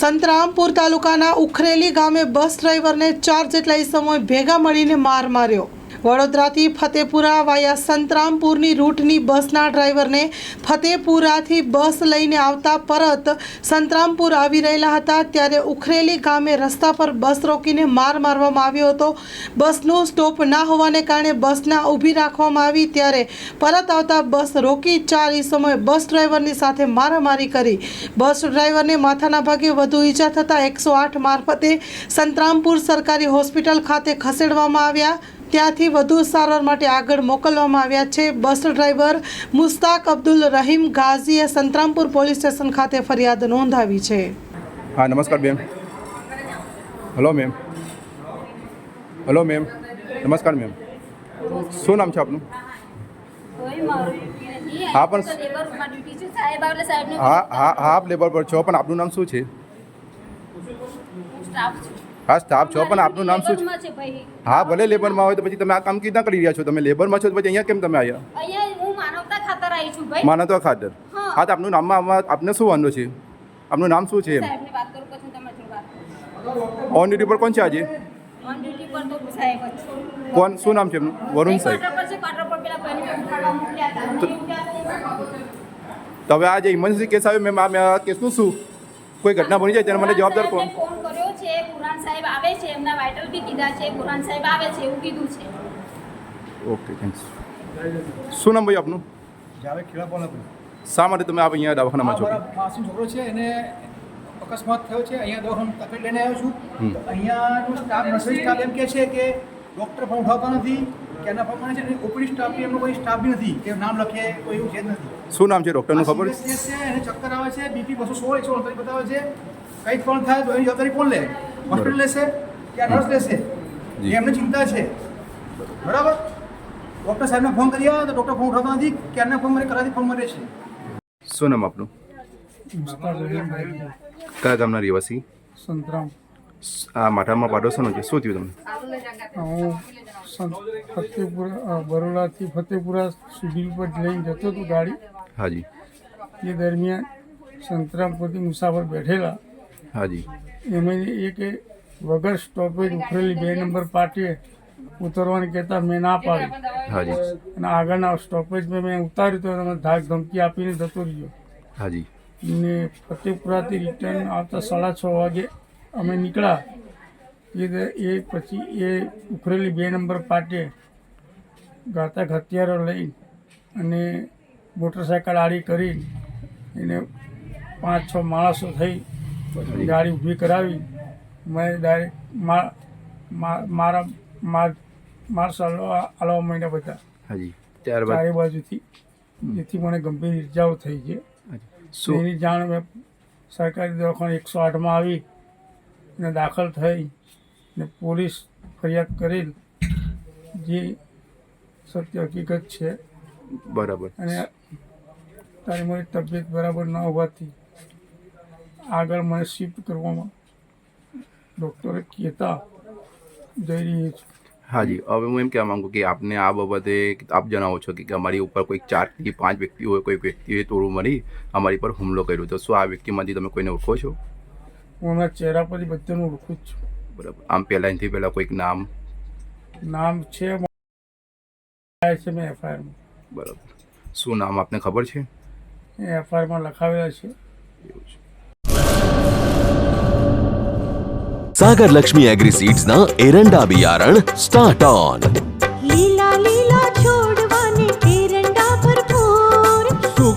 સંતરામપુર તાલુકાના ઉખરેલી ગામે બસ ડ્રાઈવરને ચાર જેટલા ઈસમોએ ભેગા મળીને માર માર્યો. વડોદરાથી ફતેપુરા વાયા સંતરામપુરની રૂટની બસના ડ્રાઈવરને ફતેપુરાથી બસ લઈને આવતા પરત સંતરામપુર આવી રહેલા હતા ત્યારે ઉખરેલી ગામે રસ્તા પર બસ રોકીને માર મારવામાં આવ્યો હતો. બસનું સ્ટોપ ના હોવાને કારણે બસના ઊભી રાખવામાં આવી ત્યારે પરત આવતા બસ રોકી ચાર સમયે બસ ડ્રાઈવરની સાથે મારામારી કરી. બસ ડ્રાઈવરને માથાના ભાગે વધુ ઈજા થતાં એકસો આઠ મારફતે સંતરામપુર સરકારી હોસ્પિટલ ખાતે ખસેડવામાં આવ્યા. ત્યાંથી વધુ સારવાર માટે આગળ મોકલવામાં આવ્યા છે. બસ ડ્રાઈવર મુસ્તાક અબ્દુલ રહીમ ગાઝીએ સંતરામપુર પોલીસ સ્ટેશન ખાતે ફરિયાદ નોંધાવી છે. હા નમસ્કાર બેન. હલો મેમ હલો મેમ નમસ્કાર મેમ શું નામ છે આપનું. હા, પણ- તો લેબરમાં ડ્યુટી છે. સાહેબ આવલે સાહેબને હા હા હા આપ લેબર પર છો પણ આપનું નામ શું છે. હું સ્ટાફ છો પણ આપનું નામ શું છે. હા ભલે લેબરમાં હોય તો પછી તમે આ કામ કીધા કરી રહ્યા છો? તમે લેબરમાં છો તો પછી અહીંયા કેમ તમે આવ્યા માનવતા ખાતર આવી છું ભાઈ. માનો ખાતર? હા. તો આપનું નામમાં આપને શું વાંધો છે? આપનું નામ શું છે એમ? સાહેબને વાત કરું પછી તમે જોડે વાત ઓન ડ્યુટી પર કોણ છે આજે? ઓન ડ્યુટી પર તો સાહેબ જ છે. કોણ શું નામ છે એમનું? વરુણ સાહેબ. તો હવે આ જે ઇમરજન્સી કેસ આવ્યો મેમ આ કેસનું શું? કોઈ ઘટના બની જાય તેના માટે જવાબદાર કોણ? કુરાન સાહેબ આવે છે એમના વાઇટલ બી કીધા છે કુરાન સાહેબ આવે છે એવું કીધું છે. ઓકે થેન્ક્સ શું નામ ભાઈ આપનું? જાવે ખેડા કોલાપુર શા માટે તમે આપ અહીંયા દવાખાનામાં છો? મારા માસી છોકરો છે એને અકસ્માત થયો છે અહીંયા દવાખાનું તકલીફ લઈને આવ્યો છું. અહીંયાનો સ્ટાફ નર્સિંગ સ્ટાફ એમ કહે છે કે ડૉક્ટર પણ ઉઠાવતા નથી. કે એના પ્રમાણે છે ઓપીડી સ્ટાફ બી એમનો કોઈ સ્ટાફ બી નથી કે નામ લખે કોઈ એવું છે જ નથી. શું નામ છે ડૉક્ટરનું ખબર? છે એને ચક્કર આવે છે બીપી બસો સોળ એકસો અડતાલીસ બતાવે છે. કંઈક પણ થાય તો એની જવાબદારી કોણ લે? હોસ્પિટલ લેશે કે નર્સ લેશે? એમને ચિંતા છે. બરાબર? ડૉક્ટર સાહેબને ફોન કરી આવ્યા તો ડૉક્ટર ફોન ઉઠાવતા નથી ક્યારના ફોન મારે કરાતી ફોન મળે છે. શું નામ આપનું? કયા ગામના રહેવાસી? સંતરામ. આ માથામાં પાડોશોનો છે શું થયું તમને? ફતેપુરા બરોડાથી ફતેપુરા સુધી પર લઈને જતો હતો ગાડી. હાજી. એ દરમિયાન સંતરામપુરથી મુસાફર બેઠેલા. હાજી. એમાં એક વગર સ્ટોપેજ ઉખરેલી બે નંબર પાર્ટીએ ઉતરવાની કહેતા મેં ના પાડી. હાજી. અને આગળના સ્ટોપેજમાં મેં ઉતાર્યું તો તમે ધાક ધમકી આપીને જતો રહ્યો. હાજી. ને ફતેપુરાથી રિટર્ન આવતા સાડા છ વાગે અમે નીકળ્યા. એ દ- એ પછી એ ઉખરેલી બે નંબર પાટે ઘાતક હથિયારો લઈ અને મોટરસાયકલ આડી કરી એને પાંચ છ માણસો થઈ ગાડી ઊભી કરાવી. મેં ડાયરેક્ટ મારા માર માર્શલ આલવા માંડ્યા બધા. હાજી. ત્યારબાદ? ચારે બાજુથી. જેથી મને ગંભીર ઇજાઓ થઈ છે. એની જાણ મેં સરકારી દવાખાને એકસો આઠમાં આવી અને દાખલ થઈ. ને પોલીસ ફરિયાદ કરેલ જે સત્ય હકીકત છે. બરાબર. અને તારી મારી તબિયત બરાબર ન હોવાથી આગળ મને શિફ્ટ કરવામાં ડૉક્ટરે કહેતા જઈ રહી છું. હાજી હવે હું એમ કહેવા માંગુ કે આપને આ બાબતે આપ જણાવો છો કે અમારી ઉપર કોઈક ચારથી પાંચ વ્યક્તિ હોય કોઈ વ્યક્તિએ તોડું મળી અમારી પર હુમલો કર્યો. તો શું આ વ્યક્તિમાંથી તમે કોઈને ઓળખો છો? હું એમના ચહેરા પરથી બધાનું ઓળખું જ છું. બરાબર. આમ પહેલા એનાથી પહેલા કોઈક નામ? નામ છે છે મેં એફઆઈઆરમાં બરાબર. શું નામ આપને ખબર છે? એફઆઈઆરમાં લખાવેલા છે. એવું છે. સાગર લક્ષ્મી એગ્રી સીડ્સના એરંડા બિયારણ સ્ટાર્ટ ઓન.